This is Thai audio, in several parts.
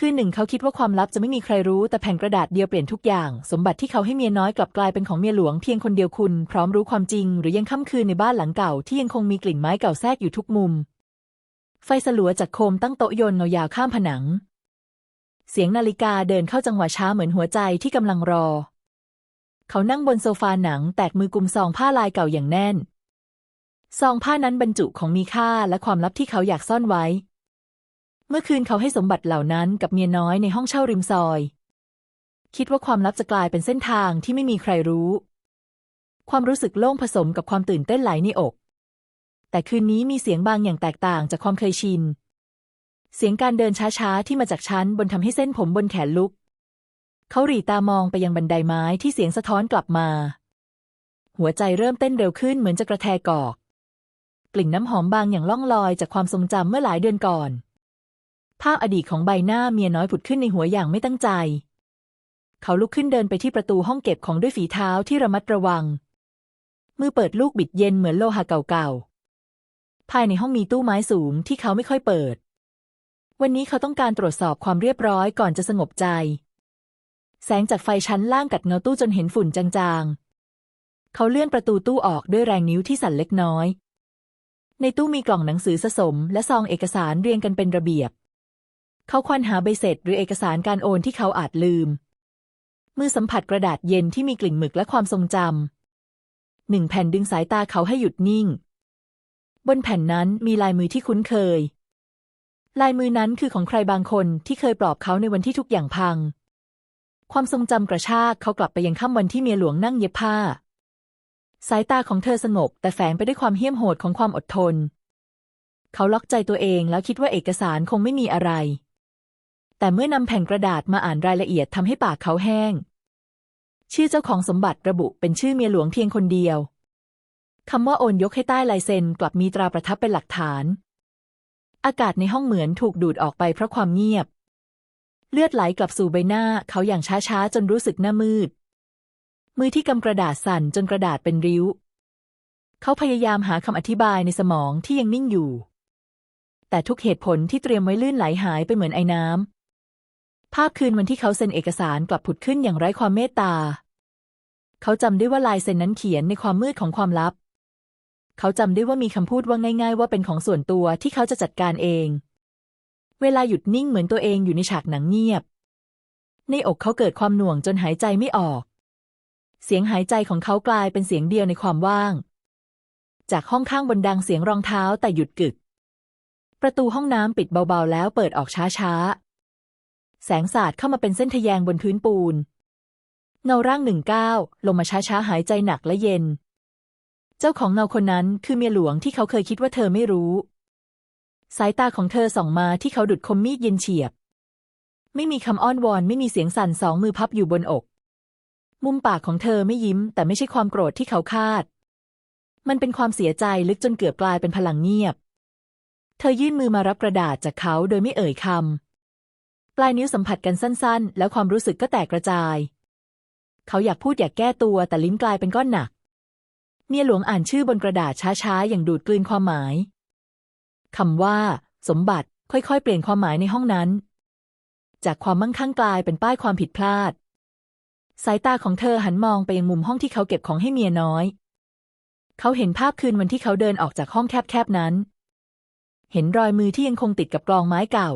คืนหนึ่งเขาคิดว่าความลับจะไม่มีใครรู้แต่แผ่นกระดาษเดียวเปลี่ยนทุกอย่าง สมบัติที่เขาให้เมียน้อยกลับกลายเป็นของเมียหลวงเพียงคนเดียวคุณ พร้อมรู้ความจริง หรือยังค่ำคืนในบ้านหลังเก่าที่ยังคงมีกลิ่นไม้เก่าแทรกอยู่ทุกมุม ไฟสลัวจากโคมตั้งโต๊ะโยนเงายาวข้ามผนัง เสียงนาฬิกาเดินเข้าจังหวะช้าเหมือนหัวใจที่กำลังรอ เขานั่งบนโซฟาหนัง แตกมือกุมซองผ้าลายเก่าอย่างแน่นซองผ้านั้นบรรจุของมีค่าและความลับที่เขาอยากซ่อนไว้ เมื่อคืนเขาให้สมบัติเหล่านั้นกับเมียน้อยในห้องเช่าริมซอย คิดว่าความลับจะกลายเป็นเส้นทางที่ไม่มีใครรู้ ความรู้สึกโล่งผสมกับความตื่นเต้นไหลในอก แต่คืนนี้มีเสียงบางอย่างแตกต่างจากความเคยชิน เสียงการเดินช้าๆ ที่มาจากชั้นบนทำให้เส้นผมบนแขนลุก เขาหรีตามองไปยังบันไดไม้ที่เสียงสะท้อนกลับมา หัวใจเริ่มเต้นเร็วขึ้นเหมือนจะกระแทกอก กลิ่นน้ำหอมบางอย่างล่องลอยจากความทรงจำเมื่อหลายเดือนก่อน ภาพอดีตของใบหน้าเมียน้อยผุดขึ้นในหัวอย่างไม่ตั้งใจ เขาลุกขึ้นเดินไปที่ประตูห้องเก็บของด้วยฝีเท้าที่ระมัดระวัง มือเปิดลูกบิดเย็นเหมือนโลหะเก่าๆ ภายในห้องมีตู้ไม้สูงที่เขาไม่ค่อยเปิด วันนี้เขาต้องการตรวจสอบความเรียบร้อยก่อนจะสงบใจ แสงจากไฟชั้นล่างกัดเงาตู้จนเห็นฝุ่นจางๆ เขาเลื่อนประตูตู้ออกด้วยแรงนิ้วที่สั่นเล็กน้อย ในตู้มีกล่องหนังสือสะสม และซองเอกสารเรียงกันเป็นระเบียบ เขาควานหาใบเสร็จหรือเอกสารการโอนที่เขาอาจลืม มือสัมผัสกระดาษเย็นที่มีกลิ่นหมึกและความทรงจำหนึ่งแผ่นดึงสายตาเขาให้หยุดนิ่ง บนแผ่นนั้นมีลายมือที่คุ้นเคย ลายมือนั้นคือของใครบางคนที่เคยปลอบเขาในวันที่ทุกอย่างพัง ความทรงจำกระชากเขากลับไปยังค่ำวันที่เมียหลวงนั่งเย็บผ้า สายตาของเธอสงบแต่แฝงไปด้วยความเหี้ยมโหดของความอดทน เขาล็อกใจตัวเองแล้วคิดว่าเอกสารคงไม่มีอะไร แต่เมื่อนำแผ่นกระดาษมาอ่านรายละเอียดทำให้ปากเขาแห้ง ชื่อเจ้าของสมบัติระบุเป็นชื่อเมียหลวงเพียงคนเดียวคำว่าโอนยกให้ใต้ลายเซ็นกลับมีตราประทับเป็นหลักฐาน อากาศในห้องเหมือนถูกดูดออกไปเพราะความเงียบ เลือดไหลกลับสู่ใบหน้าเขาอย่างช้าๆ จนรู้สึกหน้ามืด มือที่กำกระดาษสั่นจนกระดาษเป็นริ้ว เขาพยายามหาคำอธิบายในสมองที่ยังนิ่งอยู่ แต่ทุกเหตุผลที่เตรียมไว้ลื่นไหลหายไปเหมือนไอ้น้ำ ภาพคืนวันที่เขาเซ็นเอกสารกลับผุดขึ้นอย่างไร้ความเมตตา เขาจำได้ว่าลายเซ็นนั้นเขียนในความมืดของความลับ เขาจำได้ว่ามีคำพูดว่าง่าย ๆ ว่าเป็นของส่วนตัวที่เขาจะจัดการเอง เวลาหยุดนิ่งเหมือนตัวเองอยู่ในฉากหนังเงียบ ในอกเขาเกิดความหน่วงจนหายใจไม่ออก เสียงหายใจของเขากลายเป็นเสียงเดียวในความว่าง จากห้องข้างบนดังเสียงรองเท้าแต่หยุดกึก ประตูห้องน้ำปิดเบาๆ แล้วเปิดออกช้าๆ แสงสาดเข้ามาเป็นเส้นทะแยงบนพื้นปูน เงาร่างหนึ่งก้าวลงมาช้าๆหายใจหนักและเย็น เจ้าของเงาคนนั้นคือเมียหลวงที่เขาเคยคิดว่าเธอไม่รู้ สายตาของเธอส่องมาที่เขาดุดคมมีดเย็นเฉียบ ไม่มีคำอ้อนวอนไม่มีเสียงสั่นสองมือพับอยู่บนอก มุมปากของเธอไม่ยิ้ม แต่ไม่ใช่ความโกรธที่เขาคาด มันเป็นความเสียใจลึกจนเกือบกลายเป็นพลังเงียบ เธอยื่นมือมารับกระดาษจากเขาโดยไม่เอ่ยคำ ปลายนิ้วสัมผัสกันสั้นๆ แล้วความรู้สึกก็แตกกระจาย เขาอยากพูดอยากแก้ตัวแต่ลิ้นกลายเป็นก้อนหนัก เมียหลวงอ่านชื่อบนกระดาษช้าๆ อย่างดูดกลืนความหมายคำว่า สมบัติค่อยๆ เปลี่ยนความหมายในห้องนั้น จากความมั่งคั่งกลายเป็นป้ายความผิดพลาด สายตาของเธอหันมองไปยังมุมห้องที่เขาเก็บของให้เมียน้อย เขาเห็นภาพคืนวันที่เขาเดินออกจากห้องแคบๆนั้น เห็นรอยมือที่ยังคงติดกับกรองไม้เก่า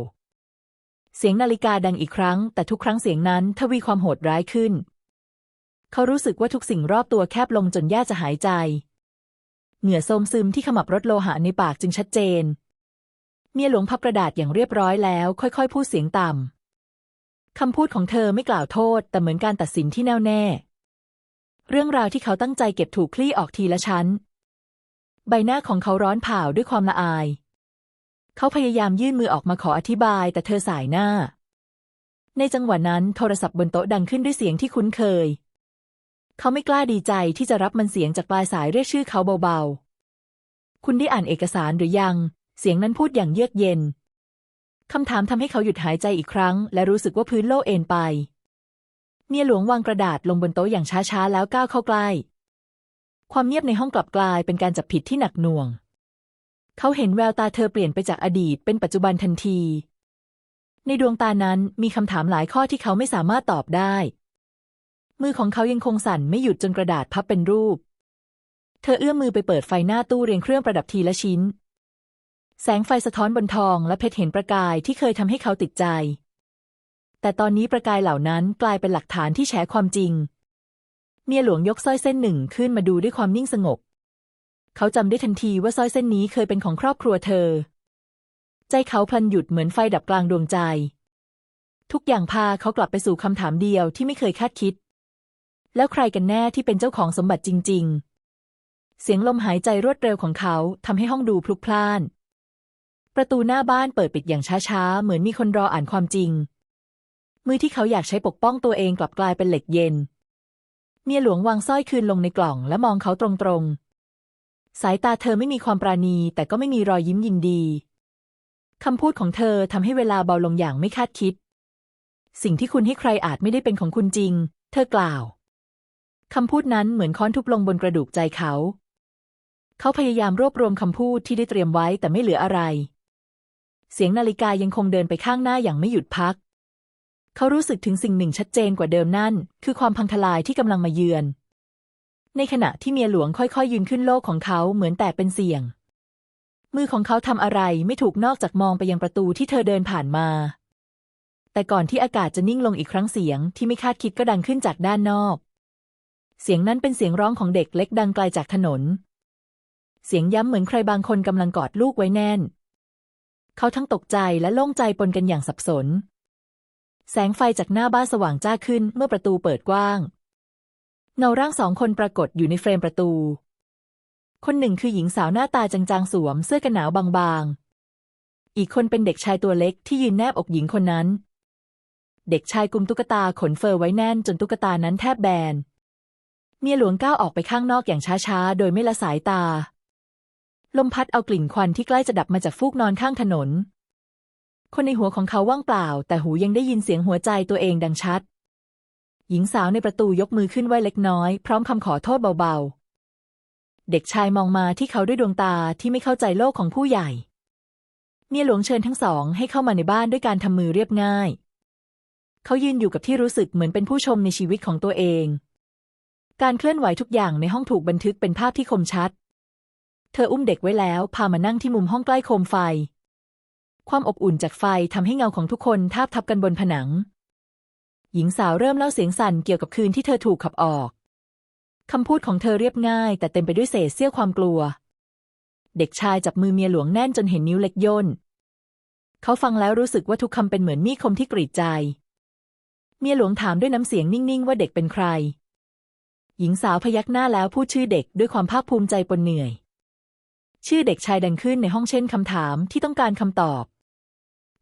เสียงนาฬิกาดังอีกครั้ง แต่ทุกครั้งเสียงนั้นทวีความโหดร้ายขึ้น เขารู้สึกว่าทุกสิ่งรอบตัวแคบลงจนแย่จะหายใจ เหงื่อโทมซึมที่ขมับรถโลหะในปากจึงชัดเจน เมียหลวงพับกระดาษอย่างเรียบร้อยแล้วค่อยๆ พูดเสียงต่ำคำพูดของเธอไม่กล่าวโทษ แต่เหมือนการตัดสินที่แน่วแน่ เรื่องราวที่เขาตั้งใจเก็บถูกคลี่ออกทีละชั้น ใบหน้าของเขาร้อนเผาด้วยความละอาย เขาพยายามยื่นมือออกมาขออธิบาย แต่เธอสายหน้า ในจังหวะนั้นโทรศัพท์บนโต๊ะดังขึ้นด้วยเสียงที่คุ้นเคย เขาไม่กล้าดีใจที่จะรับมันเสียงจากปลายสายเรียกชื่อเขาเบาๆ คุณได้อ่านเอกสารหรือยัง เสียงนั้นพูดอย่างเยือกเย็นคำถามทำให้เขาหยุดหายใจอีกครั้ง และรู้สึกว่าพื้นโลกเอ็นไป เมียหลวงวางกระดาษลงบนโต๊ะอย่างช้าๆ แล้วก้าวเข้าใกล้ ความเงียบในห้องกลับกลายเป็นการจับผิดที่หนักหน่วง เขาเห็นแววตาเธอเปลี่ยนไปจากอดีตเป็นปัจจุบันทันที ในดวงตานั้นมีคำถามหลายข้อที่เขาไม่สามารถตอบได้ มือของเขายังคงสั่นไม่หยุดจนกระดาษพับเป็นรูป เธอเอื้อมมือไปเปิดไฟหน้าตู้เรียงเครื่องประดับทีละชิ้น แสงไฟสะท้อนบนทองและเพชรเห็นประกายที่เคยทำให้เขาติดใจ แต่ตอนนี้ประกายเหล่านั้นกลายเป็นหลักฐานที่แฉความจริง เมียหลวงยกสร้อยเส้นหนึ่งขึ้นมาดูด้วยความนิ่งสงบ เขาจำได้ทันทีว่าสร้อยเส้นนี้เคยเป็นของครอบครัวเธอ ใจเขาพลันหยุดเหมือนไฟดับกลางดวงใจ ทุกอย่างพาเขากลับไปสู่คำถามเดียวที่ไม่เคยคาดคิด แล้วใครกันแน่ที่เป็นเจ้าของสมบัติจริง ๆ เสียงลมหายใจรวดเร็วของเขาทำให้ห้องดูพลุกพล่าน ประตูหน้าบ้านเปิดปิดอย่างช้าๆ เหมือนมีคนรออ่านความจริง มือที่เขาอยากใช้ปกป้องตัวเองกลับกลายเป็นเหล็กเย็นเมียหลวงวางสร้อยคืนลงในกล่องและมองเขาตรงๆ สายตาเธอไม่มีความปราณี แต่ก็ไม่มีรอยยิ้มยินดี คำพูดของเธอทำให้เวลาเบาลงอย่างไม่คาดคิด สิ่งที่คุณให้ใครอาจไม่ได้เป็นของคุณจริง เธอกล่าว คำพูดนั้นเหมือนค้อนทุบลงบนกระดูกใจเขา เขาพยายามรวบรวมคำพูดที่ได้เตรียมไว้แต่ไม่เหลืออะไร เสียงนาฬิกายังคงเดินไปข้างหน้าอย่างไม่หยุดพัก เขารู้สึกถึงสิ่งหนึ่งชัดเจนกว่าเดิมนั่น คือความพังทลายที่กำลังมาเยือน ในขณะที่เมียหลวงค่อยๆยืนขึ้นโลกของเขาเหมือนแตกเป็นเสี่ยง มือของเขาทำอะไรไม่ถูกนอกจากมองไปยังประตูที่เธอเดินผ่านมา แต่ก่อนที่อากาศจะนิ่งลงอีกครั้งเสียงที่ไม่คาดคิดก็ดังขึ้นจากด้านนอก เสียงนั้นเป็นเสียงร้องของเด็กเล็กดังไกลจากถนน เสียงย้ำเหมือนใครบางคนกำลังกอดลูกไว้แน่น เขาทั้งตกใจและโล่งใจปนกันอย่างสับสน แสงไฟจากหน้าบ้านสว่างจ้าขึ้นเมื่อประตูเปิดกว้าง เงาร่างสองคนปรากฏอยู่ในเฟรมประตู คนหนึ่งคือหญิงสาวหน้าตาจางๆ สวมเสื้อกันหนาวบางๆ อีกคนเป็นเด็กชายตัวเล็กที่ยืนแนบอกหญิงคนนั้น เด็กชายกุมตุ๊กตาขนเฟอร์ไว้แน่นจนตุ๊กตานั้นแทบแบน เมียหลวงก้าวออกไปข้างนอกอย่างช้าๆ โดยไม่ละสายตา ลมพัดเอากลิ่นควันที่ใกล้จะดับมาจากฟูกนอนข้างถนน คนในหัวของเขาว่างเปล่า แต่หูยังได้ยินเสียงหัวใจตัวเองดังชัด หญิงสาวในประตูยกมือขึ้นไหวเล็กน้อย พร้อมคำขอโทษเบาๆ เด็กชายมองมาที่เขาด้วยดวงตาที่ไม่เข้าใจโลกของผู้ใหญ่ เมียหลวงเชิญทั้งสองให้เข้ามาในบ้านด้วยการทำมือเรียบง่าย เขายืนอยู่กับที่รู้สึกเหมือนเป็นผู้ชมในชีวิตของตัวเอง การเคลื่อนไหวทุกอย่างในห้องถูกบันทึกเป็นภาพที่คมชัด เธออุ้มเด็กไว้แล้วพามานั่งที่มุมห้องใกล้โคมไฟ ความอบอุ่นจากไฟทำให้เงาของทุกคนทาบทับกันบนผนัง หญิงสาวเริ่มเล่าเสียงสั่นเกี่ยวกับคืนที่เธอถูกขับออก คำพูดของเธอเรียบง่าย แต่เต็มไปด้วยเศษเสี้ยวความกลัว เด็กชายจับมือเมียหลวงแน่นจนเห็นนิ้วเล็กย่น เขาฟังแล้วรู้สึกว่าทุกคำเป็นเหมือนมีคมที่กรีดใจ เมียหลวงถามด้วยน้ำเสียงนิ่งๆ ว่าเด็กเป็นใคร หญิงสาวพยักหน้าแล้วพูดชื่อเด็กด้วยความภาคภูมิใจปนเหนื่อย ชื่อเด็กชายดังขึ้นในห้องเช่นคำถามที่ต้องการคำตอบ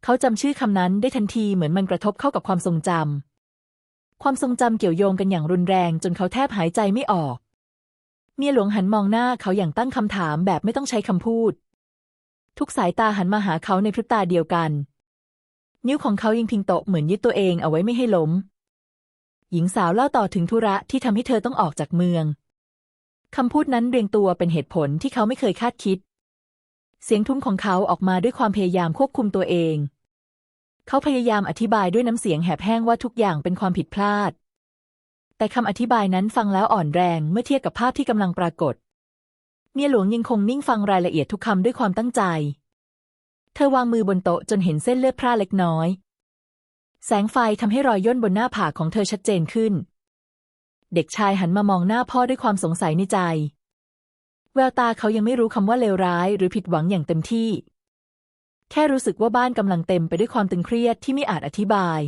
เขาจำชื่อคำนั้นได้ทันทีเหมือนมันกระทบเข้ากับความทรงจำ ความทรงจำเกี่ยวโยงกันอย่างรุนแรงจนเขาแทบหายใจไม่ออก เมียหลวงหันมองหน้าเขาอย่างตั้งคำถามแบบไม่ต้องใช้คำพูด ทุกสายตาหันมาหาเขาในพริบตาเดียวกัน นิ้วของเขายังพิงโต๊ะเหมือนยึดตัวเองเอาไว้ไม่ให้ล้ม หญิงสาวเล่าต่อถึงธุระที่ทำให้เธอต้องออกจากเมืองคำพูดนั้นเรียงตัวเป็นเหตุผลที่เขาไม่เคยคาดคิด เสียงทุ้มของเขาออกมาด้วยความพยายามควบคุมตัวเอง เขาพยายามอธิบายด้วยน้ำเสียงแหบแห้งว่าทุกอย่างเป็นความผิดพลาด แต่คำอธิบายนั้นฟังแล้วอ่อนแรงเมื่อเทียบกับภาพที่กำลังปรากฏ เมียหลวงยังคงนิ่งฟังรายละเอียดทุกคำด้วยความตั้งใจ เธอวางมือบนโต๊ะจนเห็นเส้นเลือดพร่าเล็กน้อย แสงไฟทำให้รอยย่นบนหน้าผากของเธอชัดเจนขึ้น เด็กชายหันมามองหน้าพ่อด้วยความสงสัยในใจ แววตาเขายังไม่รู้คำว่าเลวร้ายหรือผิดหวังอย่างเต็มที่ แค่รู้สึกว่าบ้านกำลังเต็มไปด้วยความตึงเครียดที่ไม่อาจอธิบาย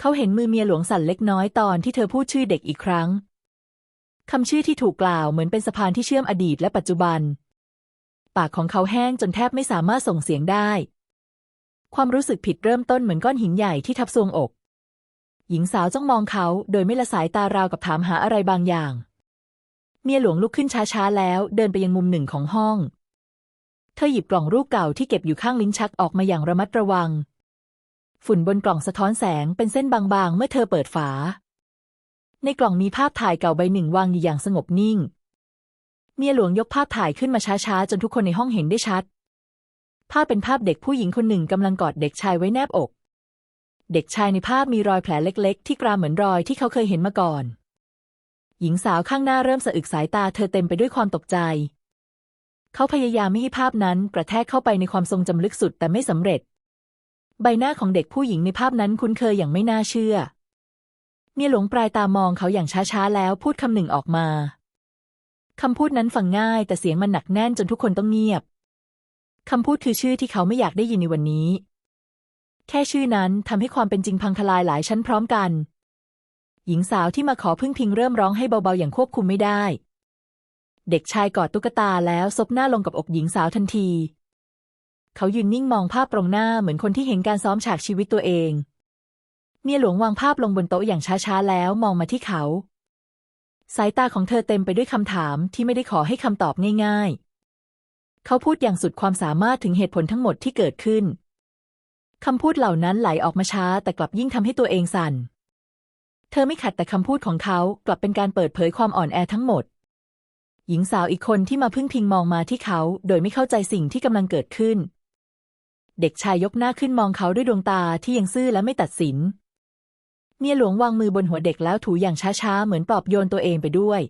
เขาเห็นมือเมียหลวงสั่นเล็กน้อยตอนที่เธอพูดชื่อเด็กอีกครั้งคำชื่อที่ถูกกล่าวเหมือนเป็นสะพานที่เชื่อมอดีตและปัจจุบัน ปากของเขาแห้งจนแทบไม่สามารถส่งเสียงได้ ความรู้สึกผิดเริ่มต้นเหมือนก้อนหินใหญ่ที่ทับซวงอก หญิงสาวจ้องมองเขาโดยไม่ละสายตาราวกับถามหาอะไรบางอย่าง เมียหลวงลุกขึ้นช้าๆแล้ว เดินไปยังมุมหนึ่งของห้อง เธอหยิบกล่องรูปเก่าที่เก็บอยู่ข้างลิ้นชักออกมาอย่างระมัดระวัง ฝุ่นบนกล่องสะท้อนแสงเป็นเส้นบางๆ เมื่อเธอเปิดฝา ในกล่องมีภาพถ่ายเก่าใบหนึ่งวางอยู่อย่างสงบนิ่ง เมียหลวงยกภาพถ่ายขึ้นมาช้าๆ จนทุกคนในห้องเห็นได้ชัด ภาพเป็นภาพเด็กผู้หญิงคนหนึ่งกำลังกอดเด็กชายไว้แนบอก เด็กชายในภาพมีรอยแผลเล็กๆ ที่กรามเหมือนรอยที่เขาเคยเห็นมาก่อน หญิงสาวข้างหน้าเริ่มสะอึกสายตาเธอเต็มไปด้วยความตกใจ เขาพยายามไม่ให้ภาพนั้นกระแทกเข้าไปในความทรงจำลึกสุดแต่ไม่สำเร็จ ใบหน้าของเด็กผู้หญิงในภาพนั้นคุ้นเคยอย่างไม่น่าเชื่อ เมียหลวงปลายตามองเขาอย่างช้าๆแล้วพูดคำหนึ่งออกมาคำพูดนั้นฟังง่ายแต่เสียงมันหนักแน่นจนทุกคนต้องเงียบคำพูดคือชื่อที่เขาไม่อยากได้ยินในวันนี้ แค่ชื่อนั้นทำให้ความเป็นจริงพังทลายหลายชั้นพร้อมกัน หญิงสาวที่มาขอพึ่งพิงเริ่มร้องให้เบาๆอย่างควบคุมไม่ได้ เด็กชายกอดตุ๊กตาแล้วซบหน้าลงกับอกหญิงสาวทันที เขายืนนิ่งมองภาพตรงหน้าเหมือนคนที่เห็นการซ้อมฉากชีวิตตัวเอง เมียหลวงวางภาพลงบนโต๊ะอย่างช้าๆแล้วมองมาที่เขา สายตาของเธอเต็มไปด้วยคำถามที่ไม่ได้ขอให้คำตอบง่าย ๆ เขาพูดอย่างสุดความสามารถถึงเหตุผลทั้งหมดที่เกิดขึ้นคำพูดเหล่านั้นไหลออกมาช้าแต่กลับยิ่งทำให้ตัวเองสั่น เธอไม่ขัดแต่คำพูดของเขากลับเป็นการเปิดเผยความอ่อนแอทั้งหมด หญิงสาวอีกคนที่มาพึ่งพิงมองมาที่เขา โดยไม่เข้าใจสิ่งที่กำลังเกิดขึ้น เด็กชายยกหน้าขึ้นมองเขาด้วยดวงตาที่ยังซื่อและไม่ตัดสิน เมียหลวงวางมือบนหัวเด็กแล้วถูอย่างช้าๆ เหมือนปลอบโยนตัวเองไปด้วย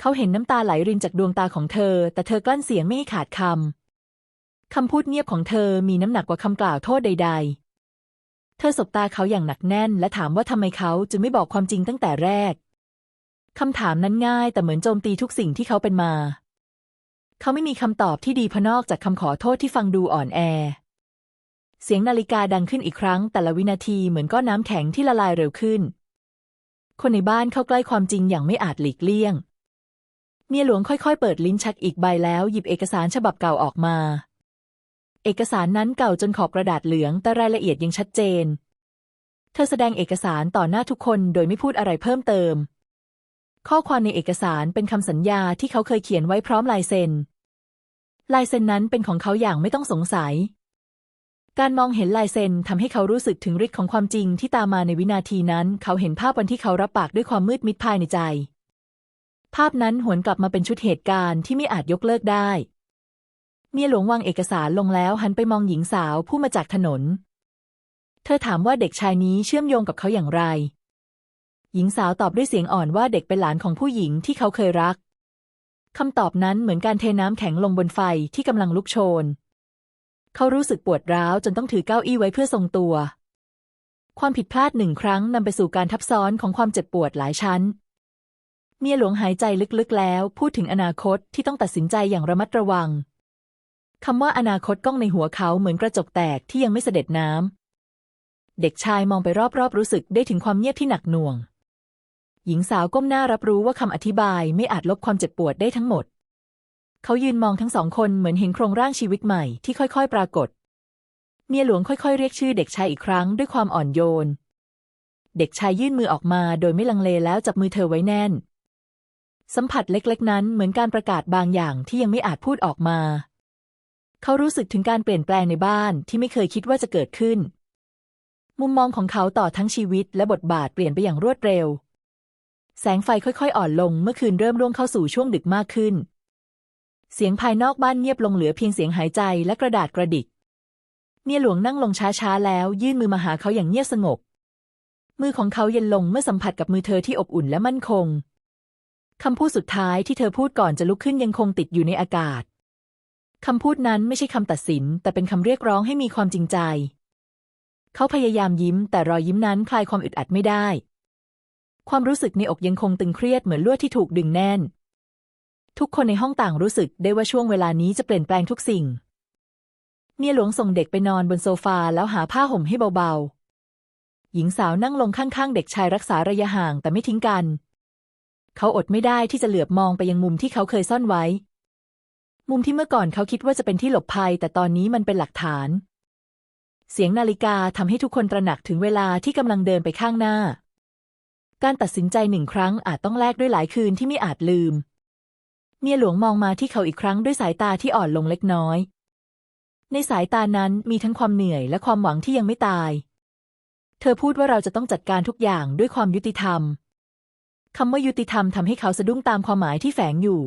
เขาเห็นน้ำตาไหลรินจากดวงตาของเธอ แต่เธอกลั้นเสียงไม่ให้ขาดคำคำพูดเงียบของเธอมีน้ำหนักกว่าคำกล่าวโทษใด ๆ เธอสบตาเขาอย่างหนักแน่น และถามว่าทำไมเขาจึงไม่บอกความจริงตั้งแต่แรก คำถามนั้นง่ายแต่เหมือนโจมตีทุกสิ่งที่เขาเป็นมา เขาไม่มีคำตอบที่ดีพนอกจากคำขอโทษที่ฟังดูอ่อนแอ เสียงนาฬิกาดังขึ้นอีกครั้ง แต่ละวินาทีเหมือนก้อนน้ำแข็งที่ละลายเร็วขึ้น คนในบ้านเข้าใกล้ความจริงอย่างไม่อาจหลีกเลี่ยง เมียหลวงค่อยๆ เปิดลิ้นชักอีกใบแล้วหยิบเอกสารฉบับเก่าออกมา เอกสารนั้นเก่าจนขอบกระดาษเหลืองแต่รายละเอียดยังชัดเจน เธอแสดงเอกสารต่อหน้าทุกคนโดยไม่พูดอะไรเพิ่มเติม ข้อความในเอกสารเป็นคำสัญญาที่เขาเคยเขียนไว้พร้อมลายเซ็น ลายเซ็นนั้นเป็นของเขาอย่างไม่ต้องสงสัย การมองเห็นลายเซ็นทำให้เขารู้สึกถึงฤทธิ์ของความจริงที่ตามมาในวินาทีนั้น เขาเห็นภาพวันที่เขารับปากด้วยความมืดมิดภายในใจ ภาพนั้นหวนกลับมาเป็นชุดเหตุการณ์ที่ไม่อาจยกเลิกได้เมียหลวงวางเอกสารลงแล้วหันไปมองหญิงสาวผู้มาจากถนน เธอถามว่าเด็กชายนี้เชื่อมโยงกับเขาอย่างไร หญิงสาวตอบด้วยเสียงอ่อนว่าเด็กเป็นหลานของผู้หญิงที่เขาเคยรักคำตอบนั้นเหมือนการเทน้ำแข็งลงบนไฟที่กำลังลุกโชน เขารู้สึกปวดร้าวจนต้องถือเก้าอี้ไว้เพื่อทรงตัว ความผิดพลาดหนึ่งครั้งนำไปสู่การทับซ้อนของความเจ็บปวดหลายชั้น เมียหลวงหายใจลึกๆแล้ว พูดถึงอนาคตที่ต้องตัดสินใจอย่างระมัดระวังคำว่าอนาคตก้องในหัวเขาเหมือนกระจกแตกที่ยังไม่เสด็จน้ำเด็กชายมองไปรอบๆรู้สึกได้ถึงความเงียบที่หนักหน่วง หญิงสาวก้มหน้ารับรู้ว่าคำอธิบายไม่อาจลบความเจ็บปวดได้ทั้งหมด เขายืนมองทั้งสองคนเหมือนเห็นโครงร่างชีวิตใหม่ที่ค่อยๆ ปรากฏ เมียหลวงค่อยๆ เรียกชื่อเด็กชายอีกครั้งด้วยความอ่อนโยน เด็กชายยื่นมือออกมาโดยไม่ลังเลแล้วจับมือเธอไว้แน่น สัมผัสเล็กๆ นั้นเหมือนการประกาศบางอย่างที่ยังไม่อาจพูดออกมา เขารู้สึกถึงการเปลี่ยนแปลงในบ้านที่ไม่เคยคิดว่าจะเกิดขึ้น มุมมองของเขาต่อทั้งชีวิตและบทบาทเปลี่ยนไปอย่างรวดเร็ว แสงไฟค่อยๆ อ่อนลงเมื่อคืนเริ่มร่วงเข้าสู่ช่วงดึกมากขึ้น เสียงภายนอกบ้านเงียบลงเหลือเพียงเสียงหายใจและกระดาษกระดิก เมียหลวงนั่งลงช้าๆ แล้ว ยื่นมือมาหาเขาอย่างเงียบสงบ มือของเขาเย็นลงเมื่อสัมผัสกับมือเธอที่อบอุ่นและมั่นคงคำพูดสุดท้ายที่เธอพูดก่อนจะลุกขึ้นยังคงติดอยู่ในอากาศคำพูดนั้นไม่ใช่คำตัดสิน แต่เป็นคำเรียกร้องให้มีความจริงใจ เขาพยายามยิ้ม แต่รอยยิ้มนั้นคลายความอึดอัดไม่ได้ ความรู้สึกในอกยังคงตึงเครียดเหมือนลวดที่ถูกดึงแน่น ทุกคนในห้องต่างรู้สึกได้ว่าช่วงเวลานี้จะเปลี่ยนแปลงทุกสิ่ง เมียหลวงส่งเด็กไปนอนบนโซฟาแล้วหาผ้าห่มให้เบาๆ หญิงสาวนั่งลงข้างๆ เด็กชายรักษาระยะห่างแต่ไม่ทิ้งกัน เขาอดไม่ได้ที่จะเหลือบมองไปยังมุมที่เขาเคยซ่อนไว้ มุมที่เมื่อก่อนเขาคิดว่าจะเป็นที่หลบภัย แต่ตอนนี้มันเป็นหลักฐาน เสียงนาฬิกาทำให้ทุกคนตระหนักถึงเวลาที่กำลังเดินไปข้างหน้า การตัดสินใจหนึ่งครั้งอาจต้องแลกด้วยหลายคืนที่ไม่อาจลืม เมียหลวงมองมาที่เขาอีกครั้งด้วยสายตาที่อ่อนลงเล็กน้อย ในสายตานั้นมีทั้งความเหนื่อยและความหวังที่ยังไม่ตาย เธอพูดว่าเราจะต้องจัดการทุกอย่างด้วยความยุติธรรมคำว่ายุติธรรมทำให้เขาสะดุ้งตามความหมายที่แฝงอยู่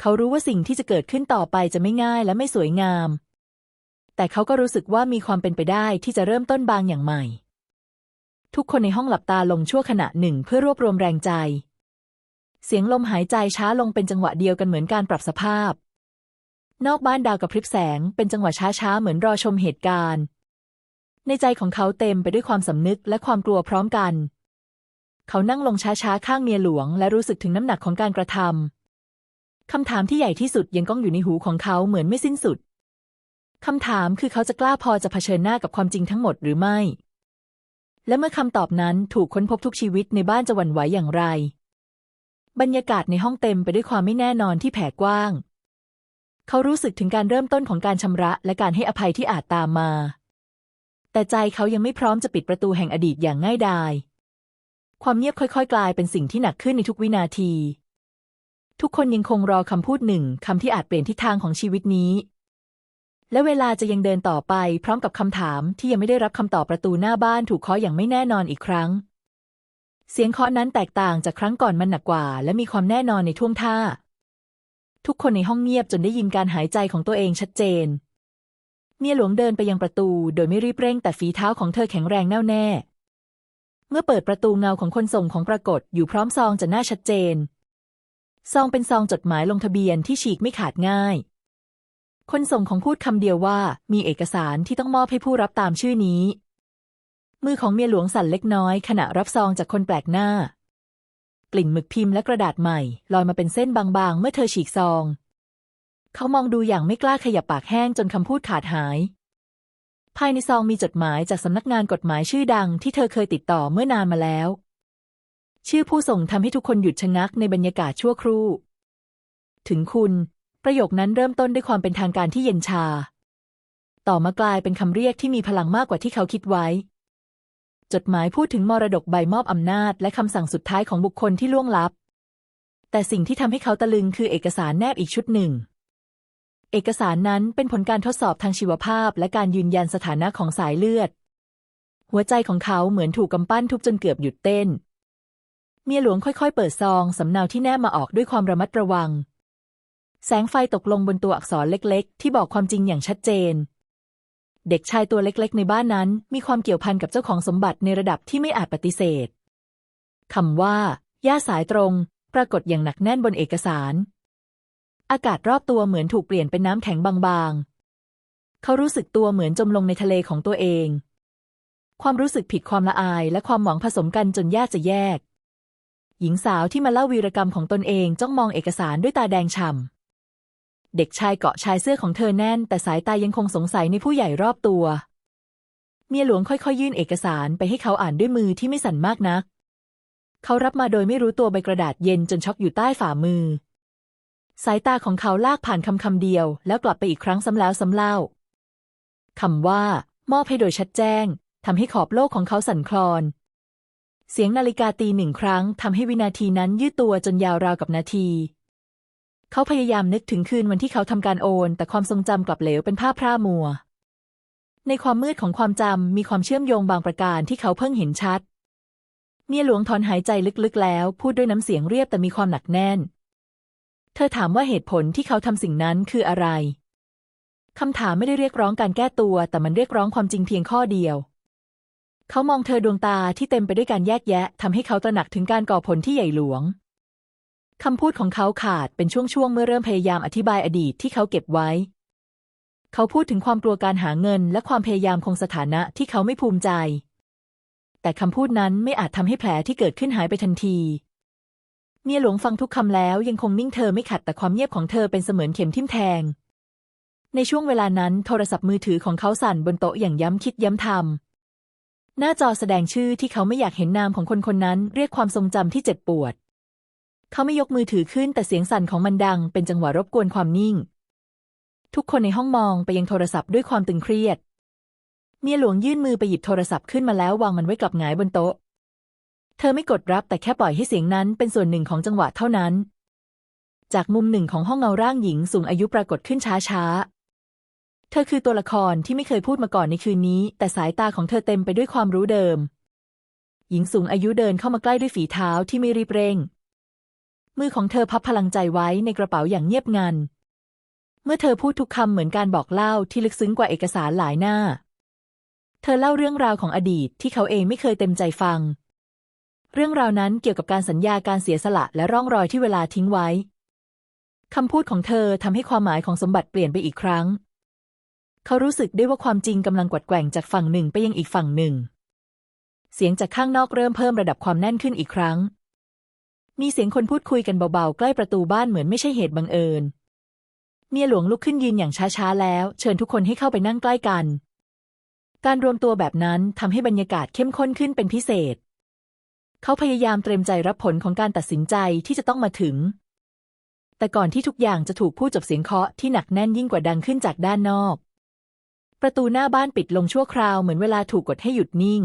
เขารู้ว่าสิ่งที่จะเกิดขึ้นต่อไปจะไม่ง่ายและไม่สวยงาม แต่เขาก็รู้สึกว่ามีความเป็นไปได้ที่จะเริ่มต้นบางอย่างใหม่ ทุกคนในห้องหลับตาลงชั่วขณะหนึ่งเพื่อรวบรวมแรงใจ เสียงลมหายใจช้าลงเป็นจังหวะเดียวกันเหมือนการปรับสภาพ นอกบ้านดาวกับพริบแสงเป็นจังหวะช้าๆเหมือนรอชมเหตุการณ์ ในใจของเขาเต็มไปด้วยความสำนึกและความกลัวพร้อมกัน เขานั่งลงช้าๆข้างเมียหลวง และรู้สึกถึงน้ำหนักของการกระทำคำถามที่ใหญ่ที่สุดยังก้องอยู่ในหูของเขาเหมือนไม่สิ้นสุดคำถามคือเขาจะกล้าพอจะเผชิญหน้ากับความจริงทั้งหมดหรือไม่ และเมื่อคำตอบนั้นถูกค้นพบทุกชีวิตในบ้านจะหวั่นไหวอย่างไร บรรยากาศในห้องเต็มไปด้วยความไม่แน่นอนที่แผ่กว้าง เขารู้สึกถึงการเริ่มต้นของการชำระและการให้อภัยที่อาจตามมา แต่ใจเขายังไม่พร้อมจะปิดประตูแห่งอดีตอย่างง่ายดายความเงียบค่อย ๆ กลายเป็นสิ่งที่หนักขึ้นในทุกวินาที ทุกคนยังคงรอคำพูดหนึ่งคำที่อาจเปลี่ยนทิศทางของชีวิตนี้ และเวลาจะยังเดินต่อไปพร้อมกับคำถามที่ยังไม่ได้รับคำตอบประตูหน้าบ้านถูกเคาะอย่างไม่แน่นอนอีกครั้ง เสียงเคาะนั้นแตกต่างจากครั้งก่อนมันหนักกว่า และมีความแน่นอนในท่วงท่า ทุกคนในห้องเงียบจนได้ยินการหายใจของตัวเองชัดเจน เมียหลวงเดินไปยังประตู โดยไม่รีบเร่งแต่ฝีเท้าของเธอแข็งแรงแน่วแน่ เมื่อเปิดประตูเงาของคนส่งของปรากฏอยู่พร้อมซองจะหน้าชัดเจน ซองเป็นซองจดหมายลงทะเบียนที่ฉีกไม่ขาดง่าย คนส่งของพูดคำเดียวว่ามีเอกสารที่ต้องมอบให้ผู้รับตามชื่อนี้ มือของเมียหลวงสั่นเล็กน้อย ขณะรับซองจากคนแปลกหน้า กลิ่นหมึกพิมพ์และกระดาษใหม่ ลอยมาเป็นเส้นบางๆ เมื่อเธอฉีกซอง เขามองดูอย่างไม่กล้าขยับปากแห้งจนคำพูดขาดหาย ภายในซองมีจดหมายจากสำนักงานกฎหมายชื่อดังที่เธอเคยติดต่อเมื่อนานมาแล้ว ชื่อผู้ส่งทำให้ทุกคนหยุดชะงักในบรรยากาศชั่วครู่ ถึงคุณ ประโยคนั้นเริ่มต้นด้วยความเป็นทางการที่เย็นชา ต่อมากลายเป็นคำเรียกที่มีพลังมากกว่าที่เขาคิดไว้ จดหมายพูดถึงมรดกใบมอบอำนาจ และคำสั่งสุดท้ายของบุคคลที่ล่วงลับ แต่สิ่งที่ทำให้เขาตะลึงคือเอกสารแนบอีกชุดหนึ่ง เอกสารนั้นเป็นผลการทดสอบทางชีวภาพ และการยืนยันสถานะของสายเลือด หัวใจของเขาเหมือนถูกกำปั้นทุบจนเกือบหยุดเต้น เมียหลวงค่อยๆ เปิดซองสำเนาที่แนบมาออกด้วยความระมัดระวัง แสงไฟตกลงบนตัวอักษรเล็กๆ ที่บอกความจริงอย่างชัดเจน เด็กชายตัวเล็กๆ ในบ้านนั้น มีความเกี่ยวพันกับเจ้าของสมบัติในระดับที่ไม่อาจปฏิเสธคำว่า ย่าสายตรง ปรากฏอย่างหนักแน่นบนเอกสาร อากาศรอบตัวเหมือนถูกเปลี่ยนเป็นน้ำแข็งบางๆ เขารู้สึกตัวเหมือนจมลงในทะเลของตัวเอง ความรู้สึกผิดความละอายและความหวังผสมกันจนยากจะแยก หญิงสาวที่มาเล่าวีรกรรมของตนเองจ้องมองเอกสารด้วยตาแดงฉ่ำ เด็กชายเกาะชายเสื้อของเธอแน่น แต่สายตายังคงสงสัยในผู้ใหญ่รอบตัว เมียหลวงค่อยๆยื่นเอกสารไปให้เขาอ่านด้วยมือที่ไม่สั่นมากนัก เขารับมาโดยไม่รู้ตัวใบกระดาษเย็นจนช็อกอยู่ใต้ฝ่ามือ สายตาของเขาลากผ่านคำคำเดียว แล้วกลับไปอีกครั้งซ้ำแล้วซ้ำเล่าคำว่ามอบให้โดยชัดแจ้งทำให้ขอบโลกของเขาสั่นคลอน เสียงนาฬิกาตีหนึ่งครั้งทำให้วินาทีนั้นยืดตัวจนยาวราวกับนาที เขาพยายามนึกถึงคืนวันที่เขาทำการโอน แต่ความทรงจำกลับเหลวเป็นภาพพร่ามัว ในความมืดของความจำมีความเชื่อมโยงบางประการที่เขาเพิ่งเห็นชัด เมียหลวงถอนหายใจลึกๆแล้ว พูดด้วยน้ำเสียงเรียบแต่มีความหนักแน่น เธอถามว่าเหตุผลที่เขาทำสิ่งนั้นคืออะไรคำถามไม่ได้เรียกร้องการแก้ตัว แต่มันเรียกร้องความจริงเพียงข้อเดียว เขามองเธอดวงตาที่เต็มไปด้วยการแยกแยะทำให้เขาตระหนักถึงการก่อผลที่ใหญ่หลวง คำพูดของเขาขาดเป็นช่วงๆ เมื่อเริ่มพยายามอธิบายอดีตที่เขาเก็บไว้ เขาพูดถึงความกลัวการหาเงิน และความพยายามคงสถานะที่เขาไม่ภูมิใจ แต่คำพูดนั้นไม่อาจทำให้แผลที่เกิดขึ้นหายไปทันที เมียหลวงฟังทุกคำแล้วยังคงนิ่งเธอไม่ขัดแต่ความเงียบของเธอเป็นเสมือนเข็มทิ่มแทง ในช่วงเวลานั้นโทรศัพท์มือถือของเขาสั่นบนโต๊ะอย่างย้ำคิดย้ำทำหน้าจอแสดงชื่อที่เขาไม่อยากเห็นนามของคนคนนั้น เรียกความทรงจำที่เจ็บปวด เขาไม่ยกมือถือขึ้นแต่เสียงสั่นของมันดัง เป็นจังหวะรบกวนความนิ่ง ทุกคนในห้องมองไปยังโทรศัพท์ด้วยความตึงเครียด เมียหลวงยื่นมือไปหยิบโทรศัพท์ขึ้นมาแล้ววางมันไว้กลับหงายบนโต๊ะ เธอไม่กดรับแต่แค่ปล่อยให้เสียงนั้นเป็นส่วนหนึ่งของจังหวะเท่านั้น จากมุมหนึ่งของห้องเงาร่างหญิงสูงอายุปรากฏขึ้นช้าๆ เธอคือตัวละครที่ไม่เคยพูดมาก่อนในคืนนี้ แต่สายตาของเธอเต็มไปด้วยความรู้เดิม หญิงสูงอายุเดินเข้ามาใกล้ด้วยฝีเท้าที่ไม่รีบเร่ง มือของเธอพับพลังใจไว้ในกระเป๋าอย่างเงียบงัน เมื่อเธอพูดทุกคำเหมือนการบอกเล่าที่ลึกซึ้งกว่าเอกสารหลายหน้า เธอเล่าเรื่องราวของอดีตที่เขาเองไม่เคยเต็มใจฟัง เรื่องราวนั้นเกี่ยวกับการสัญญาการเสียสละและร่องรอยที่เวลาทิ้งไว้คำพูดของเธอทำให้ความหมายของสมบัติเปลี่ยนไปอีกครั้ง เขารู้สึกได้ว่าความจริงกำลังกวัดแกว่งจากฝั่งหนึ่งไปยังอีกฝั่งหนึ่ง เสียงจากข้างนอกเริ่มเพิ่มระดับความแน่นขึ้นอีกครั้ง มีเสียงคนพูดคุยกันเบาๆ ใกล้ประตูบ้านเหมือนไม่ใช่เหตุบังเอิญ เมียหลวงลุกขึ้นยืนอย่างช้าๆแล้ว เชิญทุกคนให้เข้าไปนั่งใกล้กัน การรวมตัวแบบนั้นทำให้บรรยากาศเข้มข้นขึ้นเป็นพิเศษ เขาพยายามเตรียมใจรับผลของการตัดสินใจที่จะต้องมาถึง แต่ก่อนที่ทุกอย่างจะถูกพูดจบเสียงเคาะที่หนักแน่นยิ่งกว่าดังขึ้นจากด้านนอก ประตูหน้าบ้านปิดลงชั่วคราวเหมือนเวลาถูกกดให้หยุดนิ่ง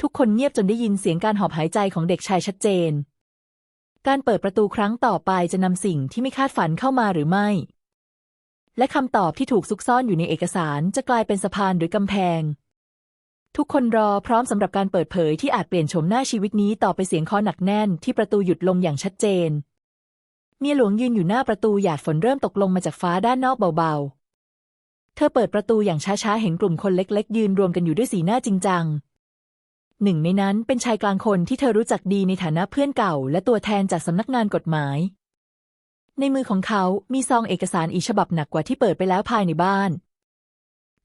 ทุกคนเงียบจนได้ยินเสียงการหอบหายใจของเด็กชายชัดเจน การเปิดประตูครั้งต่อไปจะนำสิ่งที่ไม่คาดฝันเข้ามาหรือไม่ และคำตอบที่ถูกซุกซ่อนอยู่ในเอกสารจะกลายเป็นสะพานหรือกำแพง ทุกคนรอพร้อมสำหรับการเปิดเผยที่อาจเปลี่ยนโฉมหน้าชีวิตนี้ต่อไปเสียงคอหนักแน่นที่ประตูหยุดลงอย่างชัดเจน เมียหลวงยืนอยู่หน้าประตูหยาดฝนเริ่มตกลงมาจากฟ้าด้านนอกเบาๆ เธอเปิดประตูอย่างช้าๆ เห็นกลุ่มคนเล็กๆ ยืนรวมกันอยู่ด้วยสีหน้าจริงจัง หนึ่งในนั้นเป็นชายกลางคนที่เธอรู้จักดีในฐานะเพื่อนเก่า และตัวแทนจากสำนักงานกฎหมาย ในมือของเขา มีซองเอกสารอีกฉบับหนักกว่าที่เปิดไปแล้วภายในบ้าน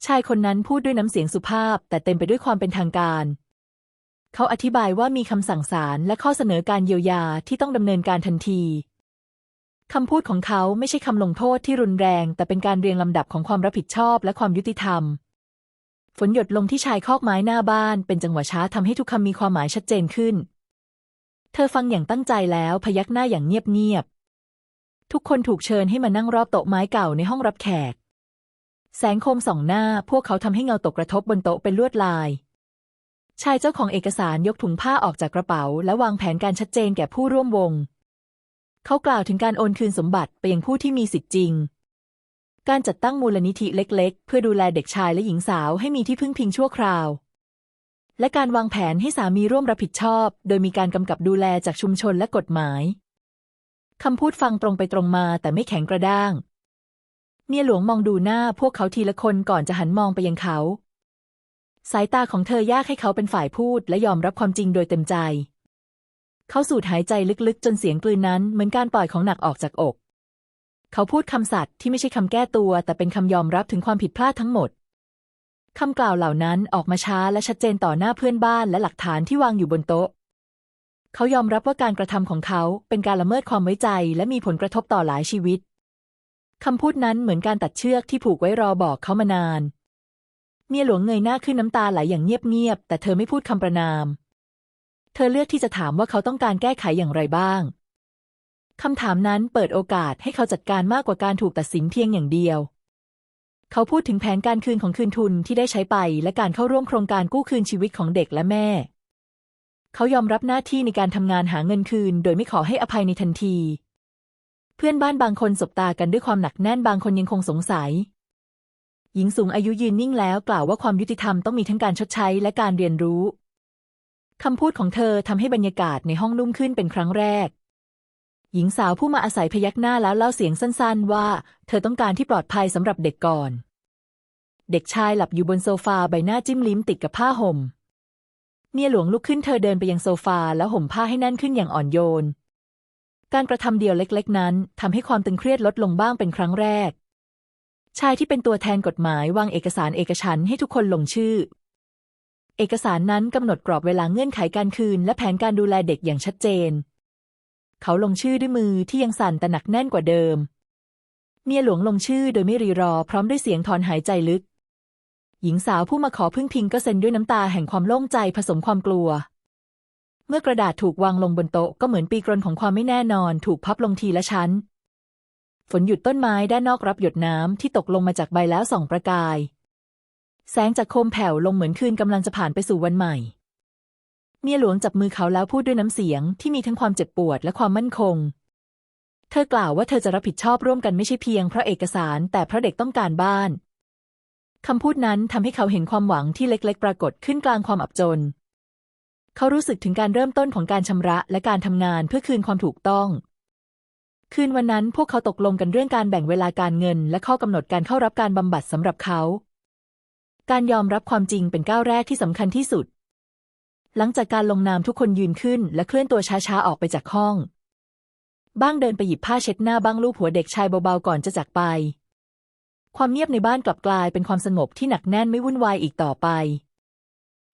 ชายคนนั้นพูดด้วยน้ำเสียงสุภาพ แต่เต็มไปด้วยความเป็นทางการ เขาอธิบายว่ามีคำสั่งศาลและข้อเสนอการเยียวยาที่ต้องดำเนินการทันทีคำพูดของเขาไม่ใช่คำลงโทษที่รุนแรง แต่เป็นการเรียงลำดับของความรับผิดชอบและความยุติธรรม ฝนหยดลงที่ชายคอกไม้หน้าบ้าน เป็นจังหวะช้าทำให้ทุกคำมีความหมายชัดเจนขึ้น เธอฟังอย่างตั้งใจแล้วพยักหน้าอย่างเงียบๆ ทุกคนถูกเชิญให้มานั่งรอบโต๊ะไม้เก่าในห้องรับแขก แสงโคมส่องหน้า พวกเขาทำให้เงาตกกระทบบนโต๊ะเป็นลวดลาย ชายเจ้าของเอกสารยกถุงผ้าออกจากกระเป๋า และวางแผนการชัดเจนแก่ผู้ร่วมวง เขากล่าวถึงการโอนคืนสมบัติไปยังผู้ที่มีสิทธิ์จริง การจัดตั้งมูลนิธิเล็ก ๆ เพื่อดูแลเด็กชายและหญิงสาวให้มีที่พึ่งพิงชั่วคราว และการวางแผนให้สามีร่วมรับผิดชอบ โดยมีการกำกับดูแลจากชุมชนและกฎหมายคำพูดฟังตรงไปตรงมาแต่ไม่แข็งกระด้าง เมียหลวงมองดูหน้าพวกเขาทีละคนก่อนจะหันมองไปยังเขา สายตาของเธอยากให้เขาเป็นฝ่ายพูดและยอมรับความจริงโดยเต็มใจ เขาสูดหายใจลึกๆ จนเสียงกลืนนั้นเหมือนการปล่อยของหนักออกจากอก เขาพูดคำสัตย์ที่ไม่ใช่คำแก้ตัว แต่เป็นคำยอมรับถึงความผิดพลาดทั้งหมดคำกล่าวเหล่านั้นออกมาช้าและชัดเจนต่อหน้าเพื่อนบ้านและหลักฐานที่วางอยู่บนโต๊ะ เขายอมรับว่าการกระทำของเขาเป็นการละเมิดความไว้ใจ และมีผลกระทบต่อหลายชีวิตคำพูดนั้นเหมือนการตัดเชือกที่ผูกไว้รอบอกเขามานาน เมียหลวงเงยหน้าขึ้นน้ำตาไหลอย่างเงียบๆแต่เธอไม่พูดคำประนาม เธอเลือกที่จะถามว่าเขาต้องการแก้ไขอย่างไรบ้าง คำถามนั้นเปิดโอกาสให้เขาจัดการมากกว่าการถูกตัดสินเพียงอย่างเดียว เขาพูดถึงแผนการคืนของคืนทุนที่ได้ใช้ไป และการเข้าร่วมโครงการกู้คืนชีวิตของเด็กและแม่ เขายอมรับหน้าที่ในการทำงานหาเงินคืน โดยไม่ขอให้อภัยในทันที เพื่อนบ้านบางคนสบตากันด้วยความหนักแน่นบางคนยังคงสงสัย หญิงสูงอายุยืนนิ่งแล้วกล่าวว่าความยุติธรรมต้องมีทั้งการชดใช้และการเรียนรู้คำพูดของเธอทำให้บรรยากาศในห้องนุ่มขึ้นเป็นครั้งแรก หญิงสาวผู้มาอาศัยพยักหน้าแล้วเล่าเสียงสั้นๆ ว่า เธอต้องการที่ปลอดภัยสำหรับเด็กก่อน เด็กชายหลับอยู่บนโซฟาใบหน้าจิ้มลิ้มติดกับผ้าห่ม เมียหลวงลุกขึ้นเธอเดินไปยังโซฟาแล้วห่มผ้าให้แน่นขึ้นอย่างอ่อนโยน การกระทำเดียวเล็กๆ นั้นทำให้ความตึงเครียดลดลงบ้างเป็นครั้งแรก ชายที่เป็นตัวแทนกฎหมายวางเอกสารเอกฉันให้ทุกคนลงชื่อ เอกสารนั้นกำหนดกรอบเวลาเงื่อนไขการคืน และแผนการดูแลเด็กอย่างชัดเจน เขาลงชื่อด้วยมือที่ยังสั่นแต่หนักแน่นกว่าเดิม เมียหลวงลงชื่อโดยไม่รีรอ พร้อมด้วยเสียงถอนหายใจลึก หญิงสาวผู้มาขอพึ่งพิงก็เซ็นด้วยน้ำตาแห่งความโล่งใจผสมความกลัว เมื่อกระดาษถูกวางลงบนโต๊ะก็เหมือนปีกรนของความไม่แน่นอน ถูกพับลงทีละชั้น ฝนหยุดต้นไม้ด้านนอกรับหยดน้ำที่ตกลงมาจากใบแล้วส่องประกาย แสงจากโคมแผ่วลงเหมือนคืนกำลังจะผ่านไปสู่วันใหม่ เมียหลวงจับมือเขาแล้วพูดด้วยน้ำเสียงที่มีทั้งความเจ็บปวดและความมั่นคง เธอกล่าวว่าเธอจะรับผิดชอบร่วมกันไม่ใช่เพียงเพราะเอกสารแต่เพราะเด็กต้องการบ้านคำพูดนั้นทำให้เขาเห็นความหวังที่เล็กๆ ปรากฏขึ้นกลางความอับจน เขารู้สึกถึงการเริ่มต้นของการชำระและการทำงานเพื่อคืนความถูกต้อง คืนวันนั้นพวกเขาตกลงกันเรื่องการแบ่งเวลาการเงิน และข้อกำหนดการเข้ารับการบำบัดสำหรับเขา การยอมรับความจริงเป็นก้าวแรกที่สำคัญที่สุด หลังจากการลงนามทุกคนยืนขึ้น และเคลื่อนตัวช้าๆออกไปจากห้อง บ้างเดินไปหยิบผ้าเช็ดหน้าบ้างลูบหัวเด็กชายเบาๆก่อนจะจากไป ความเงียบในบ้านกลับกลายเป็นความสงบที่หนักแน่นไม่วุ่นวายอีกต่อไป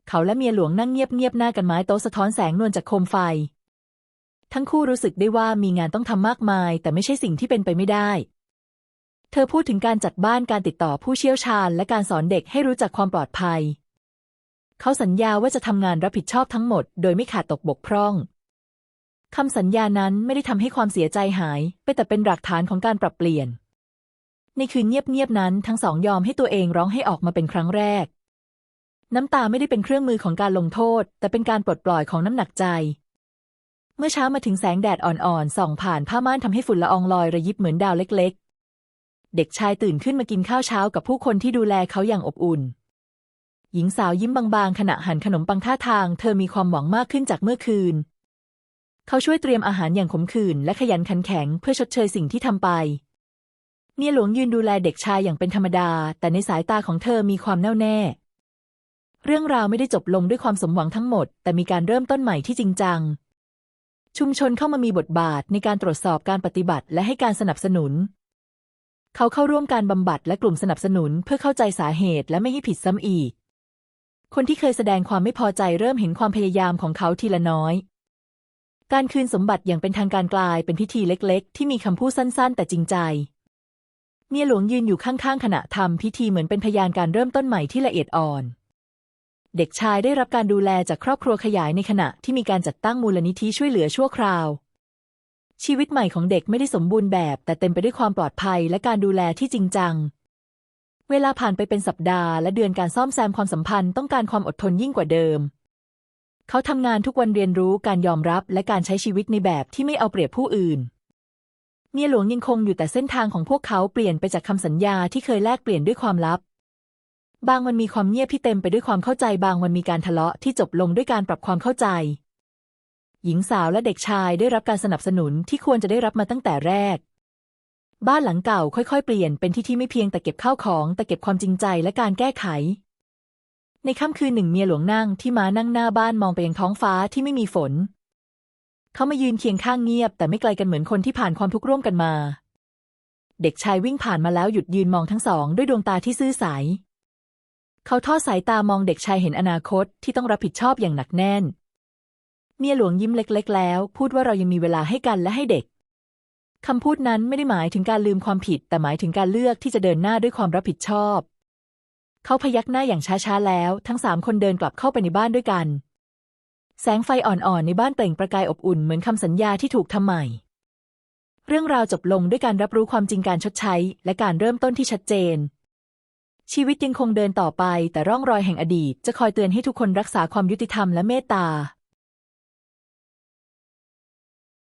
เขาและเมียหลวงนั่งเงียบๆหน้ากันไม้โต๊ะสะท้อนแสงนวลจากโคมไฟ ทั้งคู่รู้สึกได้ว่ามีงานต้องทำมากมาย แต่ไม่ใช่สิ่งที่เป็นไปไม่ได้ เธอพูดถึงการจัดบ้านการติดต่อผู้เชี่ยวชาญ และการสอนเด็กให้รู้จักความปลอดภัย เขาสัญญาว่าจะทำงานรับผิดชอบทั้งหมด โดยไม่ขาดตกบกพร่องคำสัญญานั้นไม่ได้ทำให้ความเสียใจหาย ไปแต่เป็นหลักฐานของการปรับเปลี่ยน ในคืนเงียบๆนั้นทั้งสองยอมให้ตัวเองร้องให้ออกมาเป็นครั้งแรก น้ำตาไม่ได้เป็นเครื่องมือของการลงโทษ แต่เป็นการปลดปล่อยของน้ำหนักใจ เมื่อเช้ามาถึงแสงแดดอ่อนๆส่องผ่านผ้าม่านทำให้ฝุ่นละอองลอยระยิบเหมือนดาวเล็ก ๆ เด็กชายตื่นขึ้นมากินข้าวเช้ากับผู้คนที่ดูแลเขาอย่างอบอุ่น หญิงสาวยิ้มบางๆ ขณะหั่นขนมปังท่าทาง เธอมีความหวังมากขึ้นจากเมื่อคืน เขาช่วยเตรียมอาหารอย่างขมขื่นและขยันขันแข็งเพื่อชดเชยสิ่งที่ทำไปเมียหลวงยืนดูแลเด็กชายอย่างเป็นธรรมดา แต่ในสายตาของเธอมีความแน่วแน่ เรื่องราวไม่ได้จบลงด้วยความสมหวังทั้งหมด แต่มีการเริ่มต้นใหม่ที่จริงจัง ชุมชนเข้ามามีบทบาทในการตรวจสอบการปฏิบัติและให้การสนับสนุน เขาเข้าร่วมการบำบัดและกลุ่มสนับสนุนเพื่อเข้าใจสาเหตุและไม่ให้ผิดซ้ำอีก คนที่เคยแสดงความไม่พอใจเริ่มเห็นความพยายามของเขาทีละน้อย การคืนสมบัติอย่างเป็นทางการกลายเป็นพิธีเล็กๆ ที่มีคำพูดสั้นๆ แต่จริงใจ เมียหลวงยืนอยู่ข้างๆ ขณะทำพิธีเหมือนเป็นพยานการเริ่มต้นใหม่ที่ละเอียดอ่อน เด็กชายได้รับการดูแลจากครอบครัวขยายในขณะที่มีการจัดตั้งมูลนิธิช่วยเหลือชั่วคราว ชีวิตใหม่ของเด็กไม่ได้สมบูรณ์แบบ แต่เต็มไปด้วยความปลอดภัยและการดูแลที่จริงจัง เวลาผ่านไปเป็นสัปดาห์และเดือนการซ่อมแซมความสัมพันธ์ต้องการความอดทนยิ่งกว่าเดิม เขาทำงานทุกวันเรียนรู้การยอมรับและการใช้ชีวิตในแบบที่ไม่เอาเปรียบผู้อื่น เมียหลวงยังคงอยู่แต่เส้นทางของพวกเขาเปลี่ยนไปจากคำสัญญาที่เคยแลกเปลี่ยนด้วยความลับ บางวันมีความเงียบที่เต็มไปด้วยความเข้าใจ บางวันมีการทะเลาะที่จบลงด้วยการปรับความเข้าใจ หญิงสาวและเด็กชายได้รับการสนับสนุนที่ควรจะได้รับมาตั้งแต่แรก บ้านหลังเก่าค่อยๆ เปลี่ยนเป็นที่ที่ไม่เพียงแต่เก็บข้าวของแต่เก็บความจริงใจและการแก้ไข ในค่ำคืนหนึ่งเมียหลวงนั่งที่ม้านั่งหน้าบ้านมองไปยังท้องฟ้าที่ไม่มีฝน เขามายืนเคียงข้างเงียบ แต่ไม่ไกลกันเหมือนคนที่ผ่านความทุกข์ร่วมกันมา เด็กชายวิ่งผ่านมาแล้วหยุดยืนมองทั้งสอง ด้วยดวงตาที่ซื่อใสเขาทอดสายตามองเด็กชายเห็นอนาคตที่ต้องรับผิดชอบอย่างหนักแน่น เมียหลวงยิ้มเล็ก ๆ แล้ว พูดว่าเรายังมีเวลาให้กันและให้เด็ก คำพูดนั้นไม่ได้หมายถึงการลืมความผิด แต่หมายถึงการเลือกที่จะเดินหน้าด้วยความรับผิดชอบ เขาพยักหน้าอย่างช้าๆแล้ว ทั้งสามคนเดินกลับเข้าไปในบ้านด้วยกัน แสงไฟอ่อนๆในบ้านเปล่งประกายอบอุ่นเหมือนคำสัญญาที่ถูกทำใหม่ เรื่องราวจบลงด้วยการรับรู้ความจริงการชดใช้ และการเริ่มต้นที่ชัดเจน ชีวิตยังคงเดินต่อไป แต่ร่องรอยแห่งอดีตจะคอยเตือนให้ทุกคนรักษาความยุติธรรมและเมตตา